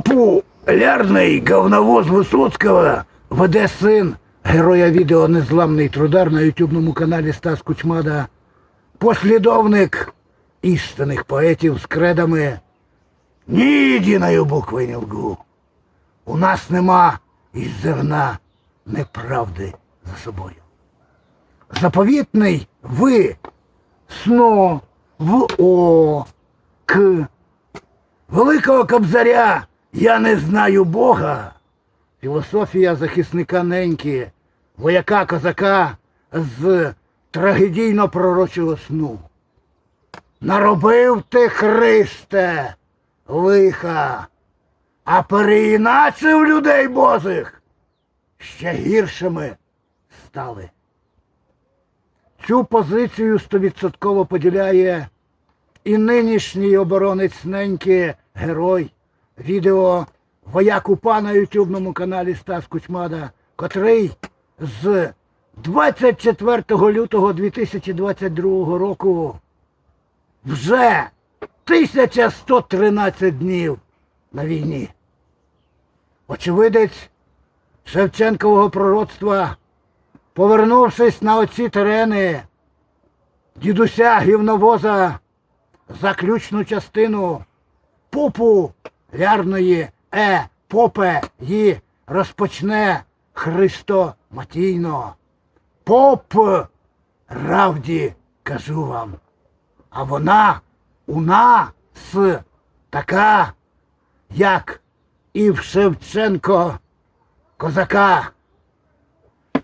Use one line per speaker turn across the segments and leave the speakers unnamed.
Популярний говновоз Висоцького веде син героя відео Незламний трудар на ютубному каналі Стас Кучмада. Послідовник істинних поетів з кредами ні єдиною букви не лгу. У нас нема і зерна неправди за собою. Заповітний ви сно в о к Великого Кобзаря я не знаю Бога. Філософія захисника неньки, вояка козака з трагедійно пророчого сну. Наробив ти, Христе, лиха, а переіначив людей Божих ще гіршими стали. Цю позицію стовідсотково поділяє і нинішній оборонець неньки герой відео вояк УПА на ютубному каналі Стас Кучмада, котрий з 24 лютого 2022 року вже 1113 днів на війні. Очевидець Шевченкового пророцтва, повернувшись на оці терени, дідуся гівновоза заключну частину популярної епопеї розпочне Христо Матійно. Поп, правді кажу вам, а вона у нас така, як і в Шевченко козака.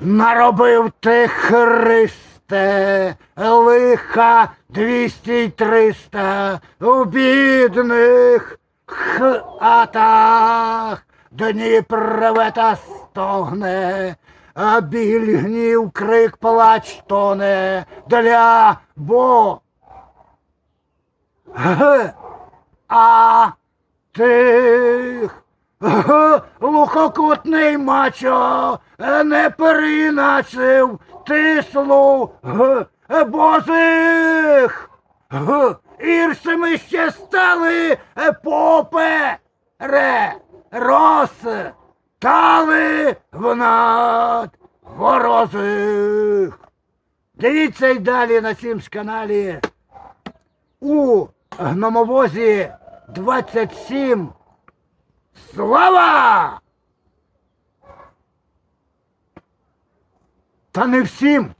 Наробив ти Христе, лиха двісті й триста у бідних хатах, Дніпровета стогне, а біль гнів крик плач тоне для бо. Г. А тих лухокутний мачо не переіначив ти слуг божих. Іршими ще стали попере рос тали внад ворожих. Дивіться й далі на цім ж каналі у гномовозі 27. Слава! Та не всім.